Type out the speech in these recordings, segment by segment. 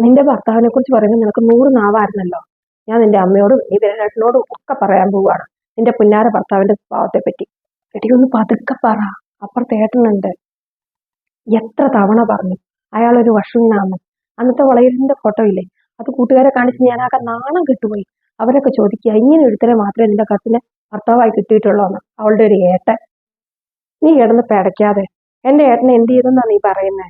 നിന്റെ ഭർത്താവിനെ കുറിച്ച് പറയുമ്പോൾ നിനക്ക് നൂറ് നാവായിരുന്നല്ലോ. ഞാൻ നിന്റെ അമ്മയോടും നീ വിരേട്ടനോടും ഒക്കെ പറയാൻ പോവുകയാണ്. നിന്റെ പുന്നാര ഭർത്താവിന്റെ സ്വഭാവത്തെ പറ്റി എടി ഒന്ന് പതുക്കെ പറ. അപ്പുറത്ത് ഏട്ടനുണ്ട്. എത്ര തവണ പറഞ്ഞു. അയാളൊരു വഷുവിനാന്ന് അന്നത്തെ വളയലിന്റെ ഫോട്ടോ ഇല്ലേ? അത് കൂട്ടുകാരെ കാണിച്ച് ആകെ നാണം കിട്ടുപോയി. അവരൊക്കെ ചോദിക്കുക ഇങ്ങനെ ഒരുത്തരെ മാത്രമേ നിന്റെ കത്തിന് ഭർത്താവായി കിട്ടിയിട്ടുള്ളൂ എന്ന്. അവളുടെ ഒരു ഏട്ടൻ. നീ കിടന്ന് പേടയ്ക്കാതെ. എന്റെ ഏട്ടനെ എന്ത് ചെയ്തെന്നാ നീ പറയുന്നേ?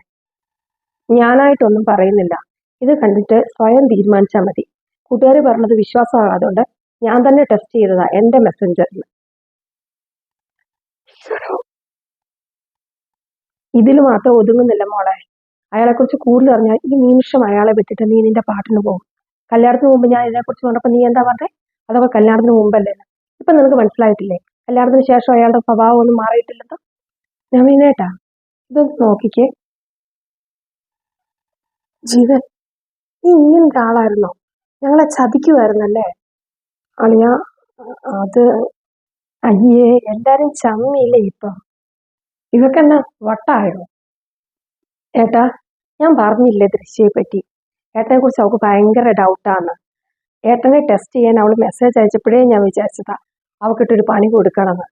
ഞാനായിട്ടൊന്നും പറയുന്നില്ല. ഇത് കണ്ടിട്ട് സ്വയം തീരുമാനിച്ചാൽ മതി. കൂട്ടുകാർ പറഞ്ഞത് വിശ്വാസമാകാതുകൊണ്ട് ഞാൻ തന്നെ ടെസ്റ്റ് ചെയ്തതാ എന്റെ മെസ്സഞ്ചറിൽ ഇതിൽ മാത്രം ഒതുങ്ങുന്നില്ല മോളെ. അയാളെ കുറിച്ച് കൂടുതൽ അറിഞ്ഞാൽ ഈ നിമിഷം അയാളെ വിട്ടിട്ട് നീ നിന്റെ പാട്ടിന് പോകും. കല്യാണത്തിന് മുമ്പ് ഞാൻ ഇതിനെ കുറിച്ച് പറഞ്ഞപ്പോ നീ എന്താ പറഞ്ഞേ? അതൊക്കെ കല്യാണത്തിന് മുമ്പല്ലേ? ഇപ്പൊ നിനക്ക് മനസ്സിലായിട്ടില്ലേ? കല്യാണത്തിന് ശേഷം അയാളുടെ സ്വഭാവം ഒന്നും മാറിയിട്ടില്ലെന്നോ? നവീനേട്ടാ ഇതൊന്ന് നോക്കിക്കേ. ജീവൻ നീ ഇങ്ങനെ ആളായിരുന്നോ? ഞങ്ങളെ ചതിക്കുമായിരുന്നല്ലേ അളിയ അത് അയ്യേ എല്ലാരും ചമ്മിയില്ലേ ഇപ്പം? ഇതൊക്കെ എന്നാ വട്ടായോ? ഏട്ടാ ഞാൻ പറഞ്ഞില്ലേ ദൃശ്യയെ പറ്റി ഏട്ടനെ കുറിച്ച് അവൾക്ക് ഭയങ്കര ഡൗട്ടാണ് ഏട്ടനെ ടെസ്റ്റ് ചെയ്യാൻ അവൾ മെസ്സേജ് അയച്ചപ്പോഴേ ഞാൻ വിചാരിച്ചതാ അവക്കിട്ടൊരു പണി കൊടുക്കണമെന്ന്.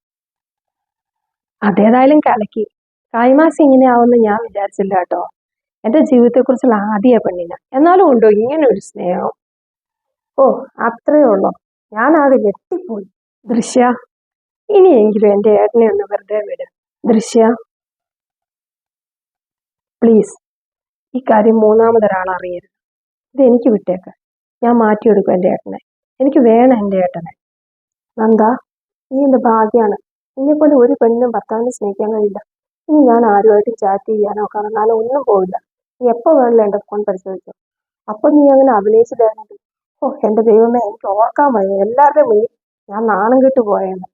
അതേതായാലും കലക്കി. കായ്മാസം ഇങ്ങനെ ആവുമെന്ന് ഞാൻ വിചാരിച്ചില്ല കേട്ടോ. എന്റെ ജീവിതത്തെക്കുറിച്ചുള്ള ആദ്യ പെണ്ണിന്. എന്നാലും ഉണ്ടോ ഇങ്ങനെ ഒരു സ്നേഹം? ഓ അത്രേ ഉള്ളൂ? ഞാനാകെ ഞെട്ടിപ്പോയി. ദൃശ്യ ഇനിയെങ്കിലും എന്റെ ഏട്ടനെ ഒന്ന് വെറുതെ വിട്. ദൃശ്യ. പ്ലീസ് ഈ കാര്യം മൂന്നാമതൊരാൾ അറിയരുത്. ഇത് എനിക്ക് വിട്ടേക്ക്. ഞാൻ മാറ്റിയെടുക്കും എന്റെ ഏട്ടനെ. എനിക്ക് വേണം എന്റെ ഏട്ടനെ. നന്ദ നീ എന്റെ ഭാഗ്യമാണ് നിന്നെ പോലെ ഒരു പെണ്ണിനും ഭർത്താവിനെ സ്നേഹിക്കാൻ കഴിയില്ല. ഇനി ഞാൻ ആരുമായിട്ട് ചാറ്റ് ചെയ്യാനോ കാണാനോ ഒന്നും പോവില്ല. നീ എപ്പോൾ എന്റെ ഫോൺ പരിശോധിച്ചു? അപ്പൊ നീ അങ്ങനെ അഭിനയിച്ചിട്ടായിരുന്നു ഓ എന്റെ ദൈവമേ എനിക്ക് ഓർക്കാൻ വയ്യ. എല്ലാവരുടെയും മുന്നിൽ ഞാൻ നാണം കെട്ട് പോയെന്ന്